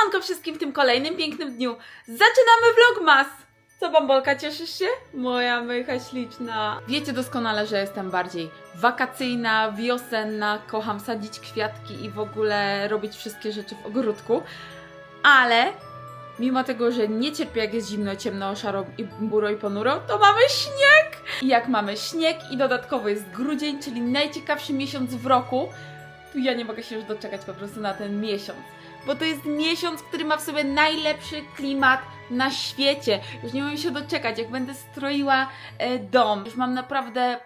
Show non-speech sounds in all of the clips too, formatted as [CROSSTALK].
Siemanko wszystkim w tym kolejnym pięknym dniu. Zaczynamy vlogmas! Co bambolka, cieszysz się? Moja mycha śliczna. Wiecie doskonale, że jestem bardziej wakacyjna, wiosenna, kocham sadzić kwiatki i w ogóle robić wszystkie rzeczy w ogródku. Ale mimo tego, że nie cierpię jak jest zimno, ciemno, szaro i buro i ponuro, to mamy śnieg! I jak mamy śnieg i dodatkowo jest grudzień, czyli najciekawszy miesiąc w roku, to ja nie mogę się już doczekać po prostu na ten miesiąc. Bo to jest miesiąc, który ma w sobie najlepszy klimat na świecie. Już nie mogę się doczekać, jak będę stroiła e, dom. Już mam naprawdę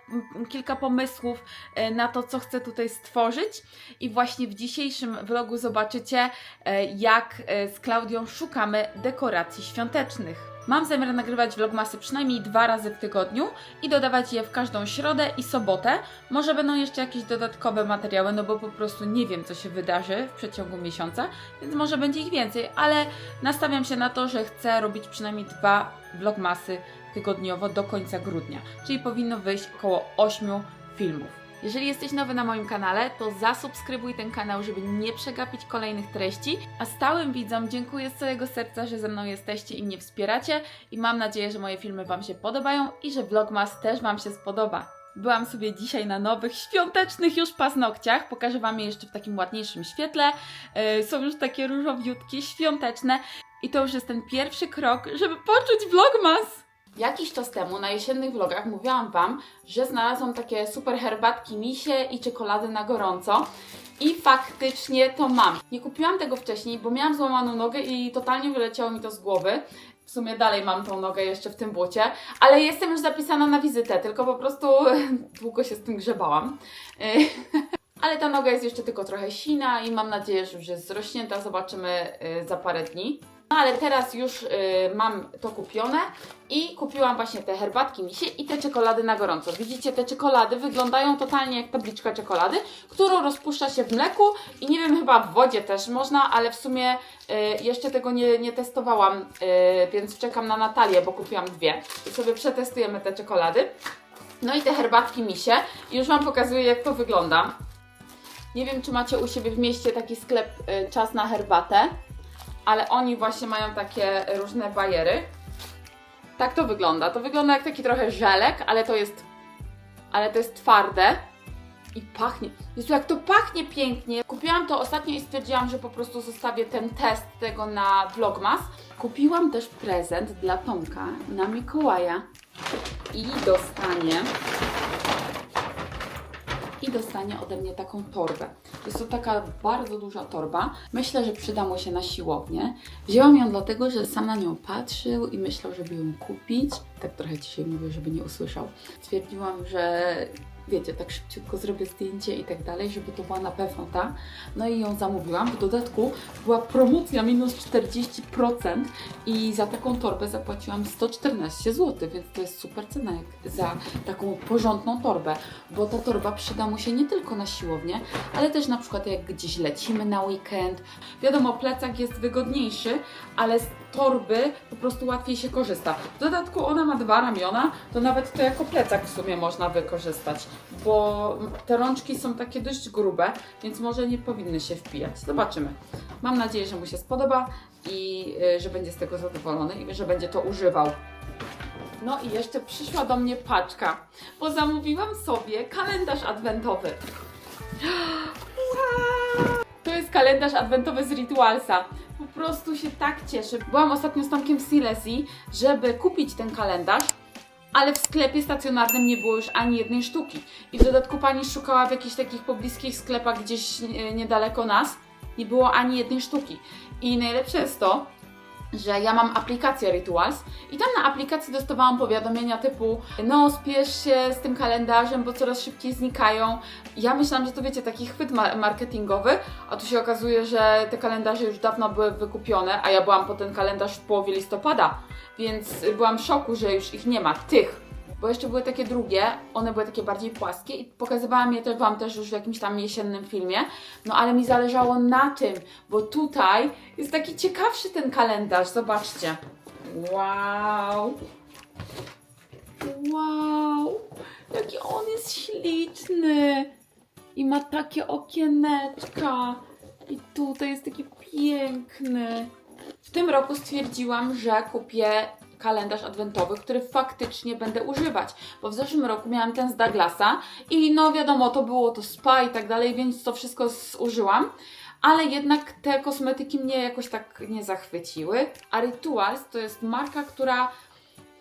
kilka pomysłów e, na to, co chcę tutaj stworzyć. I właśnie w dzisiejszym vlogu zobaczycie, e, jak z Klaudią szukamy dekoracji świątecznych. Mam zamiar nagrywać vlogmasy przynajmniej dwa razy w tygodniu i dodawać je w każdą środę i sobotę. Może będą jeszcze jakieś dodatkowe materiały, no bo po prostu nie wiem, co się wydarzy w przeciągu miesiąca, więc może będzie ich więcej, ale nastawiam się na to, że chcę robić przynajmniej dwa vlogmasy tygodniowo do końca grudnia, czyli powinno wyjść około 8 filmów. Jeżeli jesteś nowy na moim kanale, to zasubskrybuj ten kanał, żeby nie przegapić kolejnych treści. A stałym widzom dziękuję z całego serca, że ze mną jesteście i mnie wspieracie. I mam nadzieję, że moje filmy Wam się podobają i że Vlogmas też Wam się spodoba. Byłam sobie dzisiaj na nowych, świątecznych już paznokciach. Pokażę Wam je jeszcze w takim ładniejszym świetle. Yy, są już takie różowiutkie, świąteczne. I to już jest ten pierwszy krok, żeby poczuć Vlogmas. Jakiś czas temu na jesiennych vlogach mówiłam Wam, że znalazłam takie super herbatki misie i czekolady na gorąco. I faktycznie to mam. Nie kupiłam tego wcześniej, bo miałam złamaną nogę i totalnie wyleciało mi to z głowy. W sumie dalej mam tą nogę jeszcze w tym bucie, ale jestem już zapisana na wizytę, tylko po prostu [LAUGHS] długo się z tym grzebałam. [LAUGHS] Ale ta noga jest jeszcze tylko trochę sina i mam nadzieję, że już jest zrośnięta. Zobaczymy y, za parę dni. No ale teraz już y, mam to kupione i kupiłam właśnie te herbatki misie i te czekolady na gorąco. Widzicie, te czekolady wyglądają totalnie jak tabliczka czekolady, którą rozpuszcza się w mleku i nie wiem, chyba w wodzie też można, ale w sumie y, jeszcze tego nie, nie testowałam, y, więc czekam na Natalię, bo kupiłam dwie i sobie przetestujemy te czekolady. No i te herbatki misie już Wam pokazuję jak to wygląda. Nie wiem, czy macie u siebie w mieście taki sklep y, Czas na herbatę, ale oni właśnie mają takie różne bajery. Tak to wygląda. To wygląda jak taki trochę żelek, ale to jest ale to jest twarde i pachnie. Jezu, jak to pachnie pięknie. Kupiłam to ostatnio i stwierdziłam, że po prostu zostawię ten test tego na Vlogmas. Kupiłam też prezent dla Tomka na Mikołaja i dostanie dostanie ode mnie taką torbę. Jest to taka bardzo duża torba. Myślę, że przyda mu się na siłownię. Wzięłam ją dlatego, że sam na nią patrzył i myślał, żeby ją kupić. Tak trochę dzisiaj mówię, żeby nie usłyszał. Stwierdziłam, że wiecie, tak szybciutko zrobię zdjęcie i tak dalej, żeby to była na pewno ta. No i ją zamówiłam. W dodatku była promocja minus 40% i za taką torbę zapłaciłam 114 zł, więc to jest super cena jak za taką porządną torbę, bo ta torba przyda mu się nie tylko na siłownię, ale też na przykład jak gdzieś lecimy na weekend. Wiadomo, plecak jest wygodniejszy, ale torby po prostu łatwiej się korzysta. W dodatku ona ma dwa ramiona, to nawet to jako plecak w sumie można wykorzystać, bo te rączki są takie dość grube, więc może nie powinny się wpijać. Zobaczymy. Mam nadzieję, że mu się spodoba i y, że będzie z tego zadowolony i że będzie to używał. No i jeszcze przyszła do mnie paczka, bo zamówiłam sobie kalendarz adwentowy. [GASPS] To jest kalendarz adwentowy z Ritualsa. Po prostu się tak cieszę. Byłam ostatnio z Tomkiem w Silesii, żeby kupić ten kalendarz, ale w sklepie stacjonarnym nie było już ani jednej sztuki. I w dodatku pani szukała w jakichś takich pobliskich sklepach gdzieś e, niedaleko nas. Nie było ani jednej sztuki. I najlepsze jest to, że ja mam aplikację Rituals i tam na aplikacji dostawałam powiadomienia typu no spiesz się z tym kalendarzem, bo coraz szybciej znikają. Ja myślałam, że to wiecie, taki chwyt ma- marketingowy, a tu się okazuje, że te kalendarze już dawno były wykupione, a ja byłam po ten kalendarz w połowie listopada, więc byłam w szoku, że już ich nie ma, tych. Bo jeszcze były takie drugie, one były takie bardziej płaskie i pokazywałam je też Wam też już w jakimś tam jesiennym filmie. No ale mi zależało na tym, bo tutaj jest taki ciekawszy ten kalendarz, zobaczcie. Wow! Wow! Jaki on jest śliczny! I ma takie okieneczka. I tutaj jest takie piękny. W tym roku stwierdziłam, że kupię kalendarz adwentowy, który faktycznie będę używać, bo w zeszłym roku miałam ten z Douglasa i no wiadomo, to było to spa i tak dalej, więc to wszystko zużyłam. Ale jednak te kosmetyki mnie jakoś tak nie zachwyciły. A Rituals to jest marka, która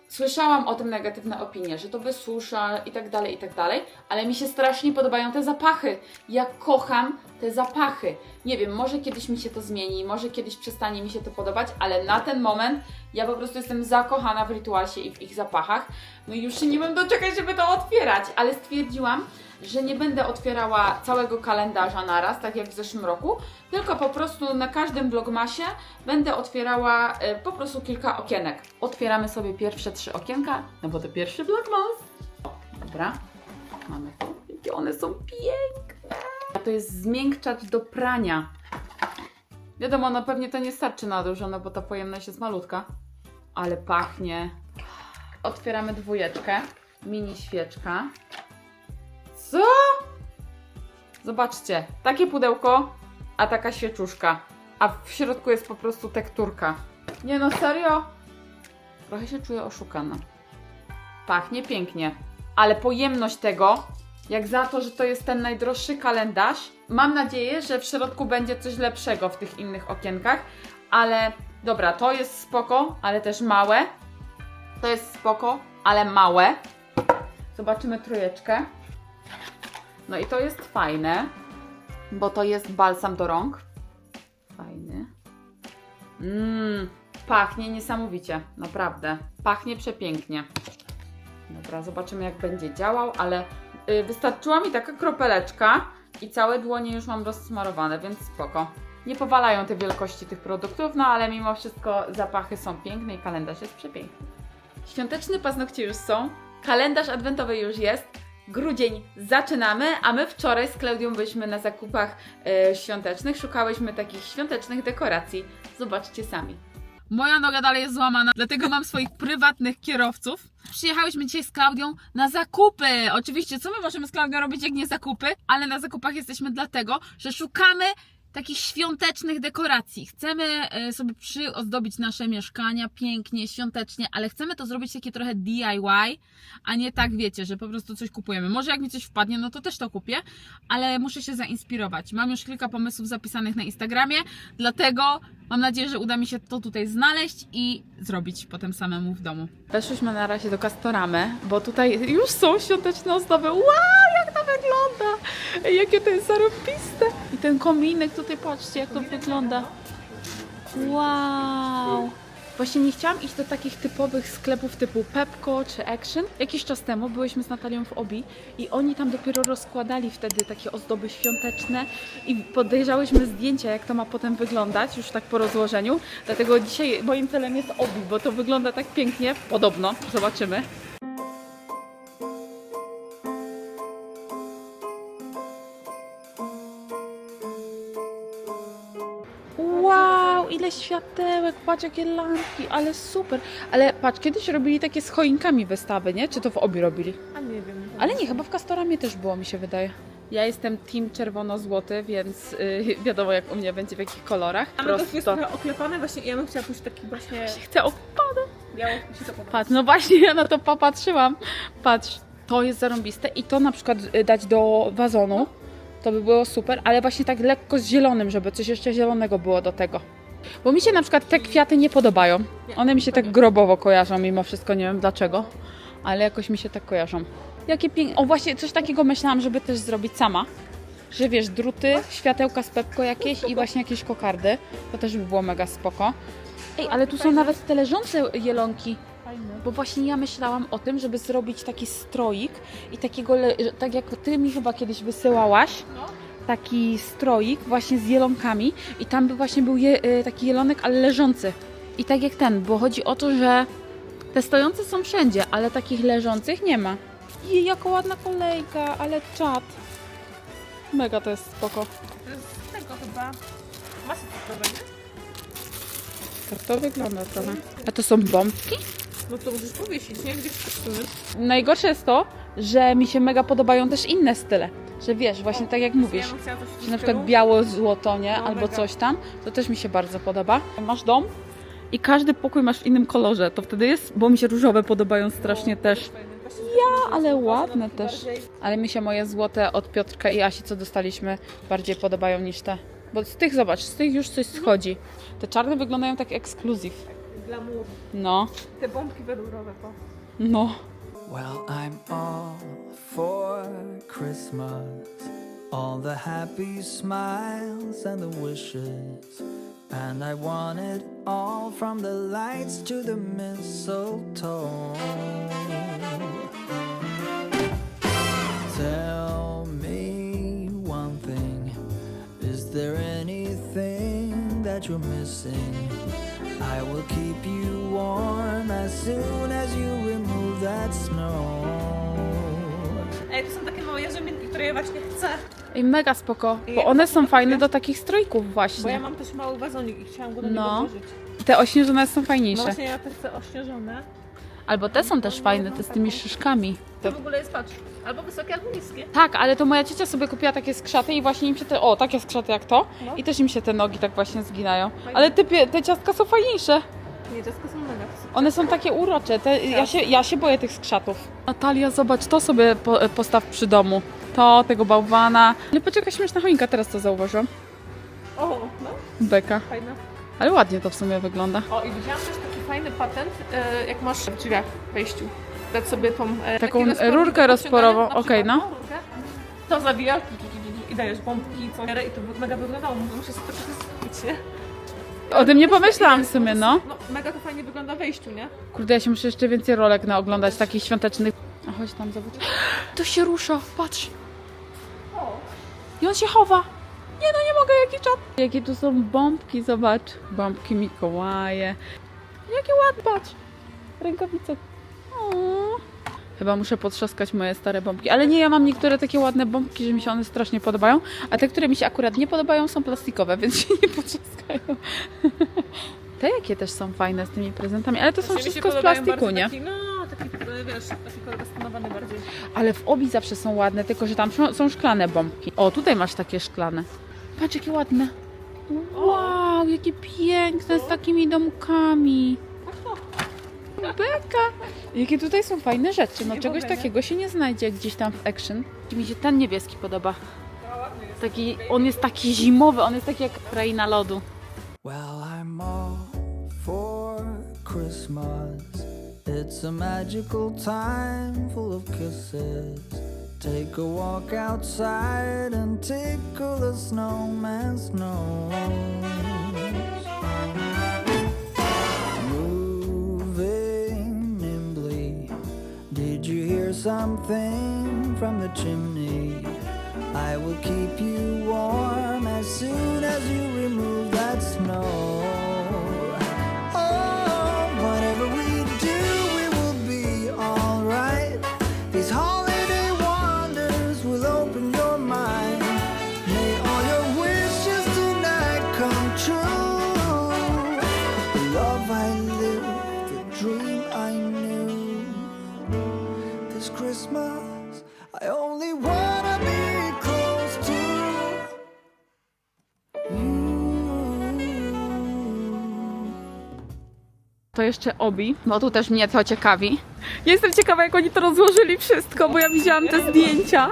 Słyszałam o tym negatywne opinie, że to wysusza i tak dalej, i tak dalej, ale mi się strasznie podobają te zapachy. Ja kocham te zapachy. Nie wiem, może kiedyś mi się to zmieni, może kiedyś przestanie mi się to podobać, ale na ten moment ja po prostu jestem zakochana w rytualsie i w ich zapachach. No i już się nie będę doczekać, żeby to otwierać, ale stwierdziłam, że nie będę otwierała całego kalendarza naraz, tak jak w zeszłym roku, tylko po prostu na każdym vlogmasie będę otwierała e, po prostu kilka okienek. Otwieramy sobie pierwsze trzy okienka, no bo to pierwszy vlogmas. O, dobra, mamy to. Jakie one są piękne! A to jest zmiękczacz do prania. Wiadomo, no pewnie to nie starczy na dużo, no bo ta pojemność jest malutka, ale pachnie. Otwieramy dwójeczkę, mini świeczka. Co? Zobaczcie, takie pudełko, a taka świeczuszka. A w środku jest po prostu tekturka. Nie no, serio? Trochę się czuję oszukana. Pachnie pięknie, ale pojemność tego, jak za to, że to jest ten najdroższy kalendarz, mam nadzieję, że w środku będzie coś lepszego w tych innych okienkach, ale dobra, to jest spoko, ale też małe. To jest spoko, ale małe. Zobaczymy trójeczkę. No i to jest fajne, bo to jest balsam do rąk. Fajny. Mmm, pachnie niesamowicie, naprawdę. Pachnie przepięknie. Dobra, zobaczymy jak będzie działał, ale y, wystarczyła mi taka kropeleczka i całe dłonie już mam rozsmarowane, więc spoko. Nie powalają te wielkości tych produktów, no ale mimo wszystko zapachy są piękne i kalendarz jest przepiękny. Świąteczne paznokcie już są, kalendarz adwentowy już jest, grudzień zaczynamy, a my wczoraj z Klaudią byliśmy na zakupach e, świątecznych, szukałyśmy takich świątecznych dekoracji. Zobaczcie sami. Moja noga dalej jest złamana, dlatego mam swoich prywatnych kierowców. Przyjechałyśmy dzisiaj z Klaudią na zakupy. Oczywiście, co my możemy z Klaudią robić, jak nie zakupy? Ale na zakupach jesteśmy dlatego, że szukamy takich świątecznych dekoracji. Chcemy e, sobie przyozdobić nasze mieszkania pięknie, świątecznie, ale chcemy to zrobić takie trochę DIY, a nie tak, wiecie, że po prostu coś kupujemy. Może jak mi coś wpadnie, no to też to kupię, ale muszę się zainspirować. Mam już kilka pomysłów zapisanych na Instagramie, dlatego mam nadzieję, że uda mi się to tutaj znaleźć i zrobić potem samemu w domu. Weszłyśmy na razie do Castoramy, bo tutaj już są świąteczne ozdoby. Wow, jak to wygląda! Jakie to jest zarobiste! I ten kominek tutaj, patrzcie jak to wygląda. Wow! Właśnie nie chciałam iść do takich typowych sklepów typu Pepco czy Action. Jakiś czas temu byłyśmy z Natalią w Obi i oni tam dopiero rozkładali wtedy takie ozdoby świąteczne i podejrzałyśmy zdjęcia, jak to ma potem wyglądać, już tak po rozłożeniu. Dlatego dzisiaj moim celem jest Obi, bo to wygląda tak pięknie, podobno. Zobaczymy. Światełek, patrz jakie lampki, ale super. Ale patrz, kiedyś robili takie z choinkami wystawy, nie? Czy to w obie robili? A nie wiem. Ale nie, chyba w Castoramie też było, mi się wydaje. Ja jestem team czerwono-złoty, więc yy, [LAUGHS] wiadomo jak u mnie będzie w jakich kolorach. A my to jest trochę oklepane, właśnie ja bym chciała pójść taki właśnie Chcę op- biało, mi się to podoba. Patrz, no właśnie ja na to popatrzyłam. Patrz, to jest zarąbiste i to na przykład y, dać do wazonu, to by było super, ale właśnie tak lekko z zielonym, żeby coś jeszcze zielonego było do tego. Bo mi się na przykład te kwiaty nie podobają. One mi się tak grobowo kojarzą mimo wszystko, nie wiem dlaczego, ale jakoś mi się tak kojarzą. Jakie piękne. O właśnie, coś takiego myślałam, żeby też zrobić sama. Że wiesz, druty, światełka z pepko jakieś i właśnie jakieś kokardy. To też by było mega spoko. Ej, ale tu są nawet te leżące jelonki. Bo właśnie ja myślałam o tym, żeby zrobić taki stroik i takiego, le- tak jak ty mi chyba kiedyś wysyłałaś, No. Taki stroik właśnie z jelonkami i tam by właśnie był je, y, taki jelonek, ale leżący. I tak jak ten, bo chodzi o to, że te stojące są wszędzie, ale takich leżących nie ma. I jaka ładna kolejka, ale czad. Mega to jest spoko. To jest z tego chyba masy cukrowej, nie? Tak to wygląda trochę. A to są bombki? No to możesz powiesić, nie? Gdzieś kostiumie. Najgorsze jest to, że mi się mega podobają też inne style. Że wiesz, właśnie tak jak mówisz, Ja że na przykład biało złoto, nie? No, Albo mega. coś tam, to też mi się bardzo podoba. Masz dom i każdy pokój masz w innym kolorze, to wtedy jest, bo mi się różowe podobają strasznie też. Ja, ale ładne też. Ale mi się moje złote od Piotrka i Asi, co dostaliśmy, bardziej podobają niż te. Bo z tych, zobacz, z tych już coś schodzi. Te czarne wyglądają tak ekskluzyw. Glamour. No, Te bombki welurowe, po. no. Well, I'm all for Christmas. All the happy smiles and the wishes. And I want it all from the lights to the mistletoe. Tell me one thing Is there that you're missing? I will keep you warm as soon as you remove that snow. Ej, to są takie małe jarzębinki, które ja właśnie chcę. I mega spoko, bo one są fajne do takich strojków Bo ja właśnie. mam też mały wazonik i chciałam go do niego No. włożyć. Te ośnieżone są No fajniejsze. właśnie ja te chcę ośnieżone. Albo te są też fajne, te z tymi szyszkami. To w ogóle jest, patrz, albo wysokie, albo niskie. Tak, ale to moja ciocia sobie kupiła takie skrzaty i właśnie im się te, o, takie skrzaty jak to No. i też im się te nogi tak właśnie zginają. Ale te, pie- te ciastka są fajniejsze. Nie, dziecko są mega. One są takie urocze. Te, ja, się, ja się boję tych skrzatów. Natalia, zobacz, to sobie po, postaw przy domu. To, tego bałwana. Ale jaka śmieszna choinka, teraz to zauważyłam. O, no, Beka. fajne. Ale ładnie to w sumie wygląda. O, i widziałam też fajny patent, e, jak masz w drzwiach wejściu. Dać sobie tą... E, Taką rurkę rozporową, okej, przykład, no. rurkę. To zawijasz i dajesz bombki, co i to mega wyglądało. Muszę sobie to zrobić, nie? O tym nie pomyślałam w sumie, no. No, mega to fajnie wygląda wejściu, nie? Kurde, ja się muszę jeszcze więcej rolek naoglądać, takich świątecznych. A chodź tam, zobacz. [GASPS] To się rusza, patrz. O, I on się chowa. Nie no, nie mogę, jaki czat. Jakie tu są bombki, zobacz. Bombki Mikołaje. Jakie ładne, patrz. Rękawice. O. Chyba muszę potrzaskać moje stare bombki. Ale nie, ja mam niektóre takie ładne bombki, że mi się one strasznie podobają. A te, które mi się akurat nie podobają, są plastikowe, [LAUGHS] więc się nie potrzaskają. [LAUGHS] Te jakie też są fajne z tymi prezentami, ale to są Właśnie się wszystko z plastiku, nie? Taki, no, taki, e, wiesz, taki bardziej. Ale w obi zawsze są ładne, tylko że tam są- są szklane bombki. O, tutaj masz takie szklane. Patrz, jakie ładne. Wow, jakie piękne, z takimi domkami. Beka. Jakie tutaj są fajne rzeczy. No czegoś takiego się nie znajdzie gdzieś tam w Action. Mi się ten niebieski podoba. Taki, on jest taki zimowy, on jest taki jak kraina lodu. Well, I'm all for Christmas. It's a magical time full of kisses. Take a walk outside and tickle the snowman's nose. Moving nimbly. Did you hear something from the chimney? I will keep you warm as soon as you remove that snow. To jeszcze obi, bo tu też mnie to ciekawi. Jestem ciekawa, jak oni to rozłożyli wszystko, bo ja widziałam te zdjęcia.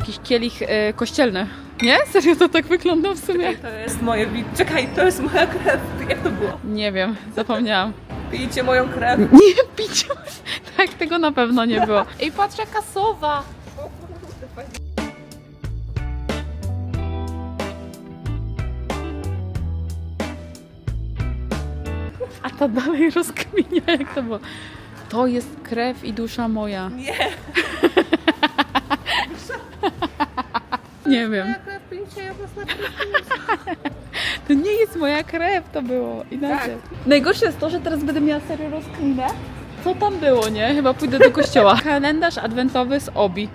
Jakiś kielich e, kościelny. Nie? Serio to tak wygląda w sumie? To jest moje wi- Czekaj, to jest moja krew. Jak to było? Nie wiem, zapomniałam. Pijcie moją krew. Nie [LAUGHS] pić. Tak, tego na pewno nie było. Ej, patrz jaka sowa. A ta dalej rozkminia, jak to było. To jest krew i dusza moja. Nie. Nie wiem. To nie jest moja krew, to było inaczej. Najgorsze jest to, że teraz będę miała serio rozkminę. Co tam było, nie? Chyba pójdę do kościoła. [LAUGHS] Kalendarz adwentowy z obi.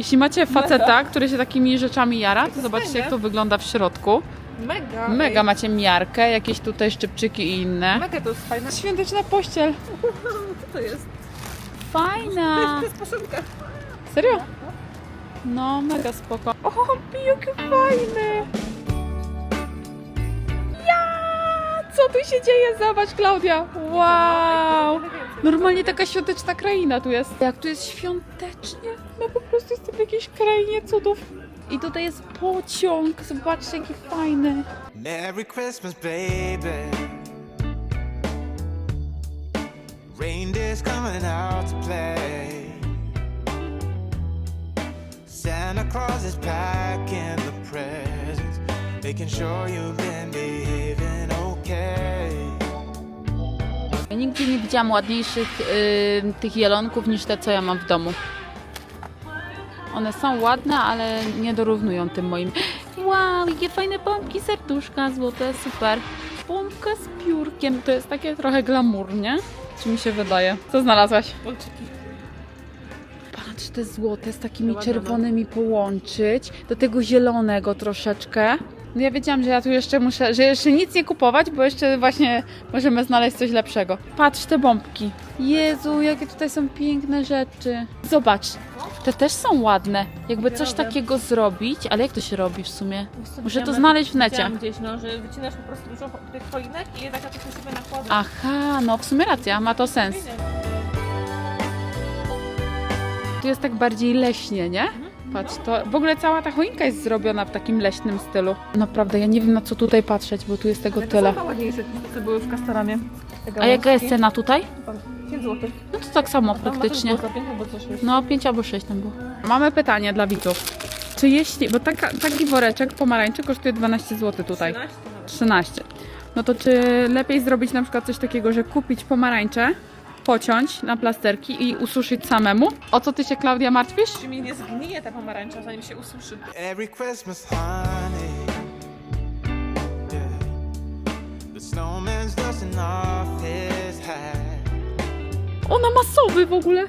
Jeśli macie faceta, który się takimi rzeczami jara, to zobaczcie jak to wygląda w środku. Mega. Mega macie miarkę, jakieś tutaj szczypczyki i inne. Mega to jest fajne. Świąteczna pościel. Co to jest? Fajna. To jest posądka. Serio? No, mega spoko. O, jakie fajne. Ja! Co tu się dzieje? Zobacz, Klaudia. Wow. Normalnie taka świąteczna kraina tu jest. Jak tu jest świątecznie, no po prostu jestem w jakiejś krainie cudów. I tutaj jest pociąg. Zobaczcie, jaki fajny. Merry Christmas, baby. Reindeer's coming out to play. Santa Claus is packing the presents, making sure you've been behaving. Nigdzie nie widziałam ładniejszych y, tych jelonków niż te, co ja mam w domu. One są ładne, ale nie dorównują tym moim. Wow, jakie fajne pompki, serduszka złote, super. Pompka z piórkiem, to jest takie trochę glamour, nie? Czy mi się wydaje? Co znalazłaś? Patrz, te złote z takimi no. czerwonymi połączyć, do tego zielonego troszeczkę. No ja wiedziałam, że ja tu jeszcze muszę, że jeszcze nic nie kupować, bo jeszcze właśnie możemy znaleźć coś lepszego. Patrz te bombki. Jezu, jakie tutaj są piękne rzeczy. Zobacz, te też są ładne. Jakby coś takiego zrobić, ale jak to się robi w sumie? Muszę to znaleźć w necie. widziałam gdzieś, no, że wycinasz po prostu dużo tych choinek i je tak na nakładasz. Aha, no w sumie racja, ma to sens. Tu jest tak bardziej leśnie, nie? Patrz, to w ogóle cała ta choinka jest zrobiona w takim leśnym stylu. Naprawdę, ja nie wiem na co tutaj patrzeć, bo tu jest tego tyle. To ładniejsze, co były w Kastaramie. Te A jaka jest cena tutaj? 5 zł. No to tak samo praktycznie. Za 5 albo coś już. No, 5 albo 6 tam było. Mamy pytanie dla widzów. Czy jeśli, bo taka, taki woreczek pomarańczy kosztuje 12 zł tutaj. 13 nawet. 13. No to czy lepiej zrobić na przykład coś takiego, że kupić pomarańcze, pociąć na plasterki i ususzyć samemu? O co ty się, Klaudia, martwisz? Czy mi nie zgnije ta pomarańcza, zanim się ususzy? Merry Christmas, honey. Yeah. The snowman's dusting off his hat. Ona masowy w ogóle.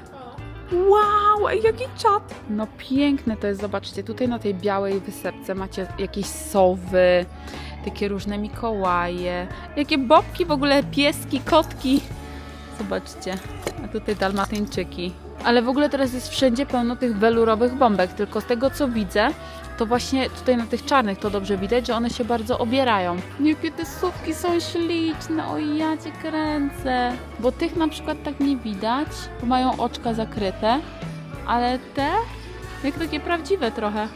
Wow, ej, jaki czat. No piękne to jest, zobaczcie, tutaj na tej białej wysepce macie jakieś sowy, takie różne Mikołaje, jakie bobki w ogóle, pieski, kotki. Zobaczcie, a tutaj dalmatyńczyki. Ale w ogóle teraz jest wszędzie pełno tych welurowych bombek, tylko z tego co widzę, to właśnie tutaj na tych czarnych to dobrze widać, że one się bardzo obierają. Jakie te sówki są śliczne, oj ja cię kręcę. Bo tych na przykład tak nie widać, bo mają oczka zakryte, ale te jak takie prawdziwe trochę.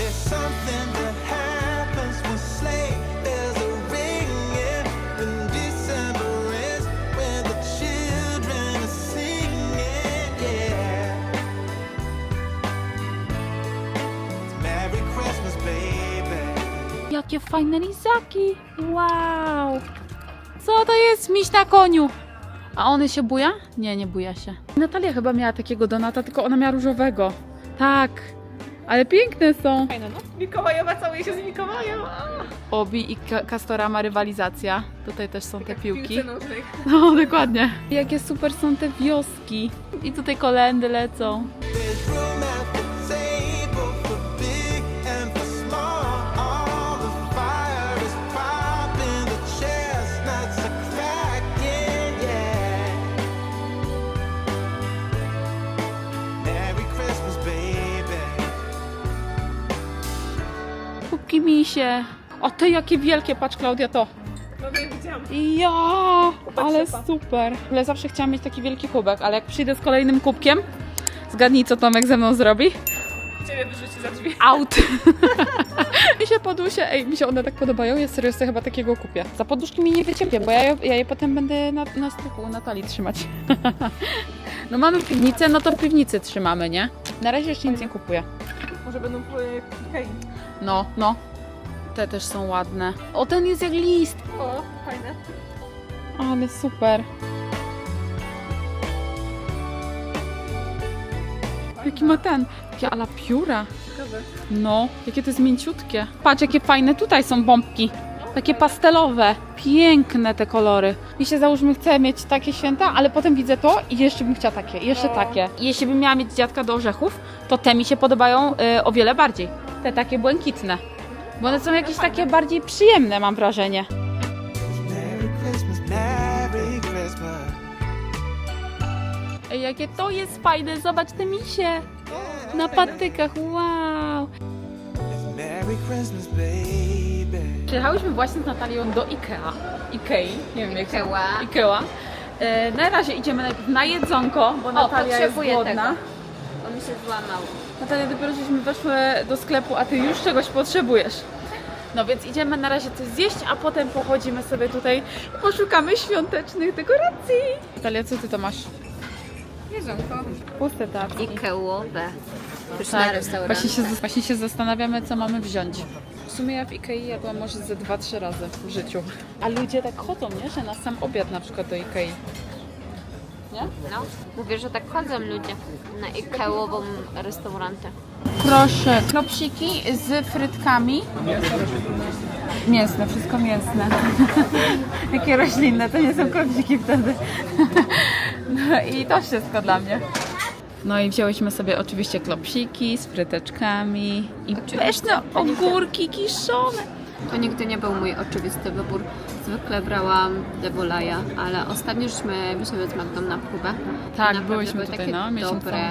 Jakie fajne lizaki! Wow! Co to jest miś na koniu? A one się buja? Nie, nie buja się. Natalia chyba miała takiego donata, tylko ona miała różowego. Tak, ale piękne są. Fajne, no. Mikołajowa całuje się z Mikołajem. Obi i Ka- Castorama rywalizacja. Tutaj też są te piłki. [LAUGHS] No, dokładnie. Jakie super są te wioski. I tutaj kolendy lecą. Misie. O, te jakie wielkie, patrz Klaudia to. No wiem, widziałam. Ja, ale super. Ale zawsze chciałam mieć taki wielki kubek, ale jak przyjdę z kolejnym kubkiem, zgadnij co Tomek ze mną zrobi? Ciebie wyrzuci za drzwi. Out. [LAUGHS] mi się podusie, ej, mi się one tak podobają, ja serio sobie chyba takiego kupię. Za poduszki mi nie wyciepię, bo ja, je- ja je potem będę na, na styku u Natalii trzymać. [LAUGHS] no mamy piwnicę, no to w piwnicy trzymamy, nie? Na razie jeszcze nic nie kupuję. Może będą Ikei. No, no. Te też są ładne. O, ten jest jak list. O, fajne. Ale super. Jaki ma ten? Takie ala pióra. Ciekawe. No, jakie to jest mięciutkie. Patrz, jakie fajne tutaj są bombki. Takie pastelowe. Piękne te kolory. Mi się załóżmy, chcę mieć takie święta, ale potem widzę to i jeszcze bym chciała takie, jeszcze No. takie. Jeśli bym miała mieć dziadka do orzechów, to te mi się podobają y, o wiele bardziej. Te takie błękitne. Bo one są jakieś takie bardziej przyjemne, mam wrażenie. Merry Christmas, Merry Christmas. Ej, jakie to jest fajne, zobacz te misie na patykach, wow. Przyjechałyśmy właśnie z Natalią do Ikea. Ikei, nie wiem jak się... Ikea. Ikea. E, na razie idziemy najpierw na jedzonko, bo Natalia jest potrzebuję głodna. tego. On mi się złamał. Natalia, dopiero żeśmy weszły do sklepu, a ty już czegoś potrzebujesz. No więc idziemy na razie coś zjeść, a potem pochodzimy sobie tutaj i poszukamy świątecznych dekoracji. Natalia, co ty to masz? Jedzonko. Puste tacki. Ikełowe. Pyszna Tak, restauracja. właśnie się, właśnie się zastanawiamy, co mamy wziąć. W sumie ja w Ikei jadłam może ze 2-3 razy w życiu. A ludzie tak chodzą, nie? Że na sam obiad na przykład do Ikei. Nie? No, mówię, że tak chodzą ludzie na Ikełową restaurantę. Proszę, klopsiki z frytkami. Mięsne, wszystko mięsne. [LAUGHS] Jakie roślinne, to nie są klopsiki wtedy. [LAUGHS] No i to wszystko dla mnie. No i wzięłyśmy sobie oczywiście klopsiki z fryteczkami i pyszne ogórki kiszone. To nigdy nie był mój oczywisty wybór. Zwykle brałam Devolaja, ale ostatnio żeśmy wzięły z Magdą na próbę. Tak, byłyśmy były tutaj, takie no, miesiąc dobre.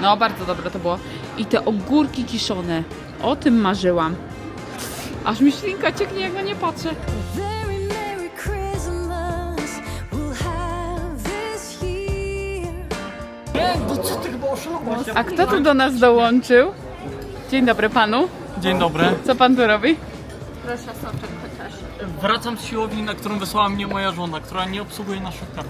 No, bardzo dobre to było. I te ogórki kiszone. O tym marzyłam. Aż mi ślinka cieknie, jak na nie patrzę. A kto tu do nas dołączył? Dzień dobry panu. Dzień dobry. Co pan tu robi? Proszę soczek chociaż. Wracam z siłowni, na którą wysłała mnie moja żona, która nie obsługuje naszych kart.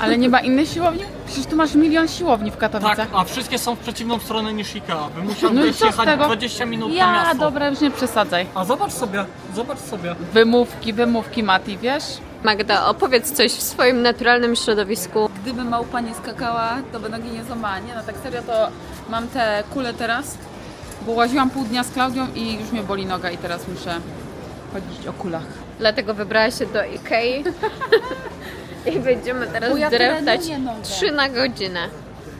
Ale nie ma innej siłowni? Przecież tu masz milion siłowni w Katowicach. Tak, a wszystkie są w przeciwną stronę niż IKEA. Bym musiał No i co z jechać tego? 20 minut na Ja, miasto. dobra, już nie przesadzaj. A zobacz sobie, zobacz sobie. Wymówki, wymówki Mati, wiesz? Magda, opowiedz coś w swoim naturalnym środowisku. Gdyby małpa nie skakała, to by nogi nie złamała. Nie no, tak serio to mam te kule teraz, bo łaziłam pół dnia z Klaudią i już mnie boli noga i teraz muszę chodzić o kulach. Dlatego wybrała się do Ikei. I będziemy teraz ja dreptać trenuję nogę. 3 na godzinę.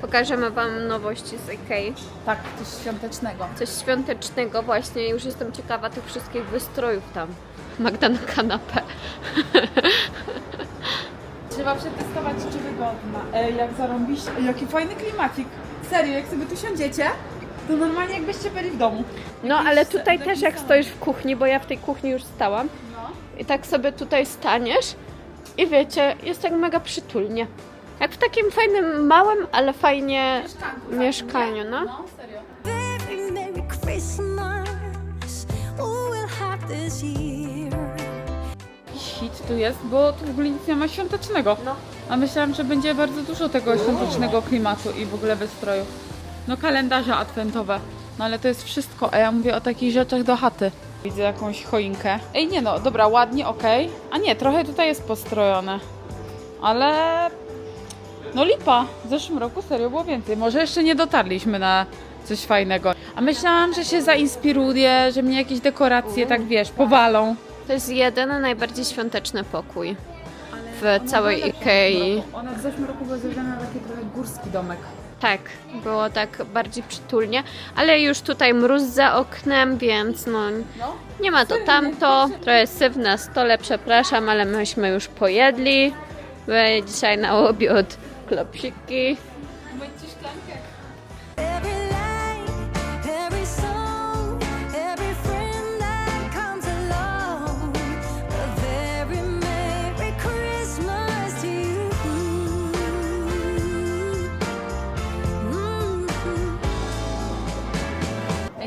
Pokażemy Wam nowości z Ikei. Tak, coś świątecznego. Coś świątecznego właśnie. Już jestem ciekawa tych wszystkich wystrojów tam. Magda na kanapę. Trzeba przetestować, czy wygodna. Ej, jak zarąbiście. Jaki fajny klimacik. Serio, jak sobie tu siądziecie, to normalnie jakbyście byli w domu. No ale tutaj też jak stoisz w kuchni, bo ja w tej kuchni już stałam. I tak sobie tutaj staniesz i wiecie, jest tak mega przytulnie. Jak w takim fajnym, małym, ale fajnie mieszkaniu, no. No, serio. Very Merry Christmas we'll have this year. Hit tu jest, bo tu w ogóle nic nie ma świątecznego. No. A myślałam, że będzie bardzo dużo tego świątecznego klimatu i w ogóle wystrojów. No kalendarze adwentowe. No ale to jest wszystko, a ja mówię o takich rzeczach do chaty. Widzę jakąś choinkę. Ej, nie no, dobra, ładnie, okej. A nie, trochę tutaj jest postrojone. Ale... No lipa. W zeszłym roku serio było więcej. Może jeszcze nie dotarliśmy na coś fajnego. A myślałam, że się zainspiruje, że mnie jakieś dekoracje, tak wiesz, powalą. To jest jeden najbardziej świąteczny pokój w całej Ikei. Ona w zeszłym roku była zrobiona na taki trochę górski domek. Tak, było tak bardziej przytulnie, ale już tutaj mróz za oknem, więc no nie ma to tamto. Trochę syf na stole, przepraszam, ale myśmy już pojedli. Dzisiaj na obiad klopsiki.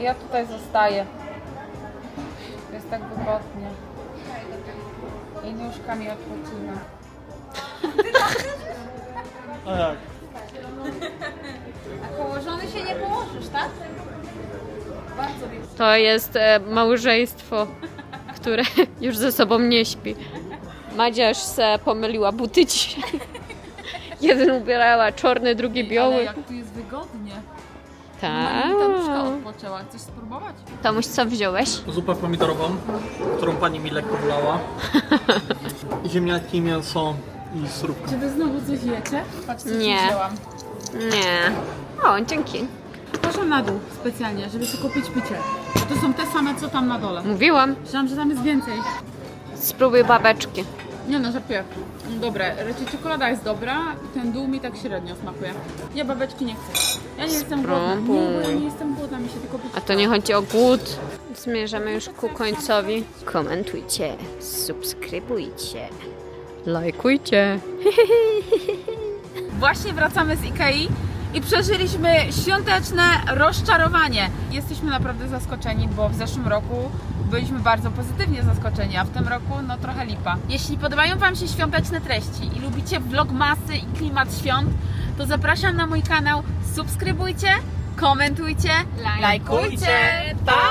Ja tutaj zostaję. Jest tak wygodnie. I nóżkami odpoczynam. A jak? Położony się nie położysz, tak? To jest e, małżeństwo, które [LAUGHS] już ze sobą nie śpi. Madzia aż se pomyliła buty dzisiaj. Jeden ubierała czarny, drugi Ale biały. jak tu jest wygodnie. Tak. Mi tam odpoczęła. Chcesz spróbować? Tomuś, co wziąłeś? Zupę pomidorową, którą pani mi lekko wlała. [LAUGHS] Ziemniaki, mięso i surówka. Czy wy znowu coś jecie? Patrzcie, co Nie. wzięłam. Nie. O, dzięki. Poszłam na dół specjalnie, żeby sobie kupić picie. To są te same, co tam na dole. Mówiłam. Myślałam, że tam jest więcej. Spróbuj babeczki. Nie no, żartuję. Dobre, raczej czekolada jest dobra, ten dół mi tak średnio smakuje. Ja babeczki nie chcę. Ja nie jestem głodna. Nie, bo ja nie jestem głodna, mi się tylko A to nie chodzi o głód. Zmierzamy już ku końcowi. Komentujcie, subskrybujcie, lajkujcie. [LAUGHS] Właśnie wracamy z Ikei i przeżyliśmy świąteczne rozczarowanie. Jesteśmy naprawdę zaskoczeni, bo w zeszłym roku byliśmy bardzo pozytywnie zaskoczeni, a w tym roku no trochę lipa. Jeśli podobają Wam się świąteczne treści i lubicie vlogmasy i klimat świąt, to zapraszam na mój kanał, subskrybujcie, komentujcie, lajkujcie. Pa!